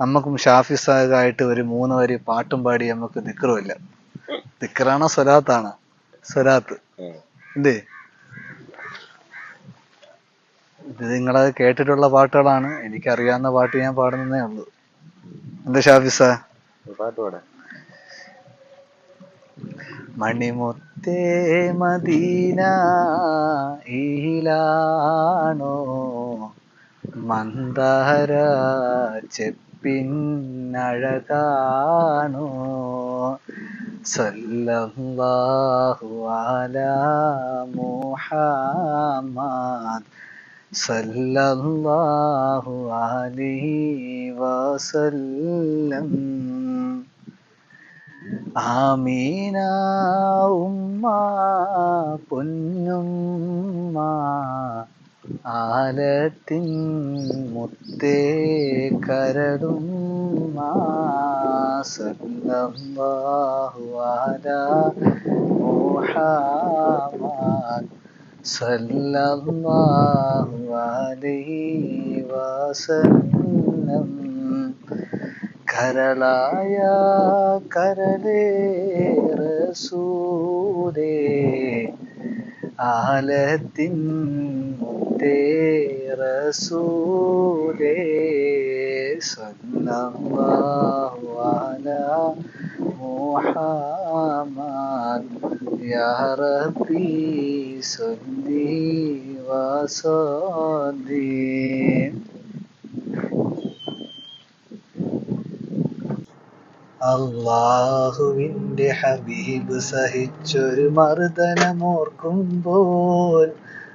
നമുക്കും ഷാഫി സാഹിബായിട്ട് ഒരു മൂന്ന് വരി പാട്ടും പാടി നമുക്ക് ദിക്കറുമില്ല ദിക്കറാണോ സ്വലാത്താണ്? സ്വലാത്ത്. എന്തേ ഇത് നിങ്ങളത് കേട്ടിട്ടുള്ള പാട്ടുകളാണ്. എനിക്കറിയാവുന്ന പാട്ട് ഞാൻ പാടുന്നതേ ഉള്ളൂ. എന്താ പാട്ട് പാടാ. മണിമുത്തേ മദീന ഈലാണോ മന്ദാര ചെപ്പിന്നഴകാണോ? സല്ലല്ലാഹു അലാ മുഹമ്മദ് സല്ലല്ലാഹു അലൈഹി വസല്ലം. ആമീന ഉമ്മ പൊന്നുമ്മ ആലത്തിൻ മുത്തേ കരടും സല്ലല്ലാഹു അലാ മുഹമ്മദ് സല്ലല്ലാഹു അലൈഹി വസല്ലം കരളായ കരളേ റസൂലേ ആലത്തിൻ മുത്തേ റസൂലേ സല്ലല്ലാഹു അലാ മുഹമ്മദ് യാ റബ്ബി സല്ലി വസല്ലിം അള്ളാഹുവിന്റെ ഹബീബ് സഹിച്ചൊരു മർദ്ദനമോർക്കുമ്പോൾ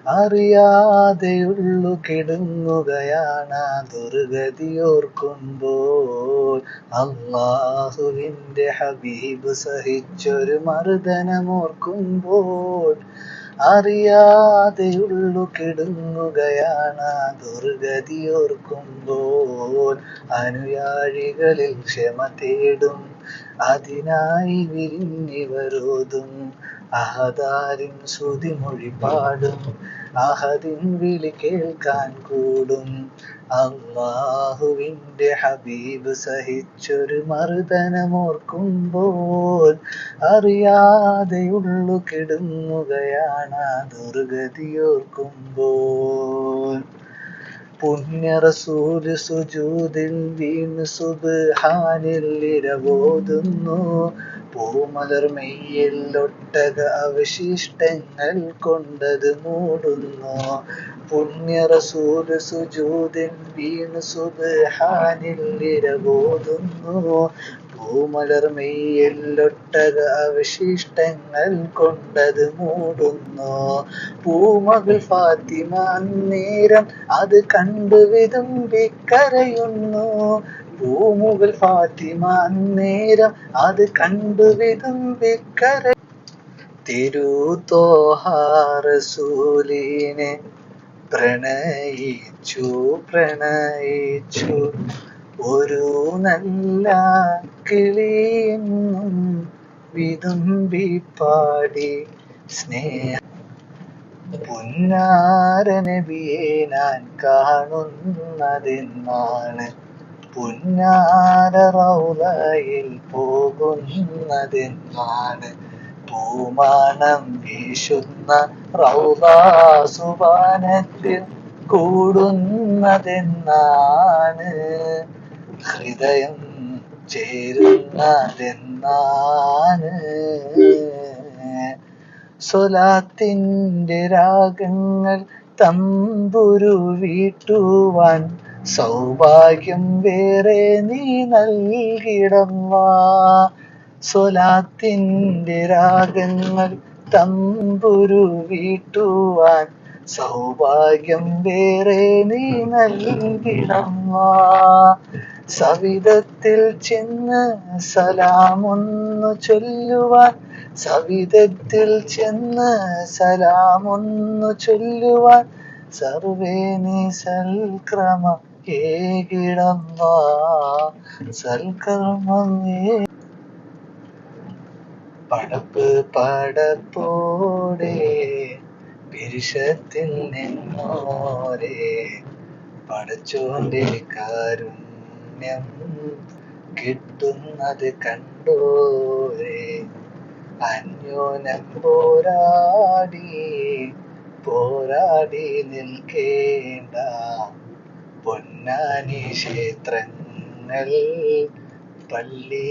അറിയാതെയുള്ളു കിടുങ്ങുകയാണ് ദുർഗതിയോർക്കുമ്പോൾ അള്ളാഹുവിന്റെ ഹബീബ് സഹിച്ചൊരു മർദ്ദനമോർക്കുമ്പോൾ അറിയാതെയുള്ളു കിടുങ്ങുകയാണ്. ദുർഗതി ഓർക്കുമ്പോൾ അനുയായികളിൽ ക്ഷമ തേടും. അതിനായി വിരിഞ്ഞിവരോതും. അഹദാരിൻ ശ്രുതിമൊഴി പാടും. അഹദിൻ വിളി കേൾക്കാൻ കൂടും. അള്ളാഹുവിന്റെ ഹബീബ് സഹിച്ചൊരു മർദ്ദനമോർക്കുമ്പോൾ അറിയാതെയുള്ളു കിടുങ്ങുകയാണ് ദുർഗതിയോർക്കുമ്പോൾ. പുണ്യറസൂൽ സുജൂതിൽ വീണ് വീണ് സുബ്ഹാനിൽ ഇരവോതുന്നു. പൂമലർ മെയ്യിൽ ഒട്ടക അവശിഷ്ടങ്ങൾ കൊണ്ടത് മൂടുന്നു. പുണ്യ റസൂൽ സുജൂദിൽ വീണ് സുബഹാനിൽ ഇരവോതുന്നു. പൂമലർ മെയ്യിൽ ഒട്ടക അവശിഷ്ടങ്ങൾ കൊണ്ടത് മൂടുന്നു. പൂമകൾ ഫാത്തിമ നേരം അത് കണ്ടു വിതുമ്പി കരയുന്നു പൂമുകൾ ഫാത്തിമ നേരം അത് കണ്ടു വിതമ്പിക്കര കര തിരുത്തോഹാറസൂലിനെ പ്രണയിച്ചു പ്രണയിച്ചു. ഒരു നല്ല കിളിയെന്നും വിതുമ്പി പാടി സ്നേഹ. പുന്നാരനബിയെ ഞാൻ കാണുന്നതെന്നാണ് പുന്നാര റൗലയിൽ പോകുന്നതെന്നാണ് പൂമാണം വീശുന്ന റൗലാസുബാനത്തിൽ കൂടുന്നതെന്നാണ്. ഹൃദയം ചേരുന്നതെന്നാണ്. സ്വലാത്തിന്റെ രാഗങ്ങൾ തമ്പുരു വീട്ടുവാൻ സൗഭാഗ്യം വേറെ നീ നൽകിടമ്മാ. സ്വലാത്തിന്റെ രാഗങ്ങൾ തമ്പുരു വീട്ടുവാൻ സൗഭാഗ്യം വേറെ നീ നൽകിടമ്മാ. സവിധത്തിൽ ചെന്ന് സലാമൊന്നു ചൊല്ലുവാൻ സവിധത്തിൽ ചെന്ന് സലാമൊന്നു ചൊല്ലുവാൻ സർവേ നീ സൽക്രമ സൽക്കർമ്മം പടപ്പ് പടപ്പോടെ പിരിശത്തിൽ നിന്നോരെ. പടച്ചോന്റെ കാരുണ്യം കിട്ടുന്നത് കണ്ടോരെ. അന്യോനം പോരാടി പോരാടി നിൽക്കേണ്ട പൊന്നാനി ക്ഷേത്രങ്ങൾ പള്ളി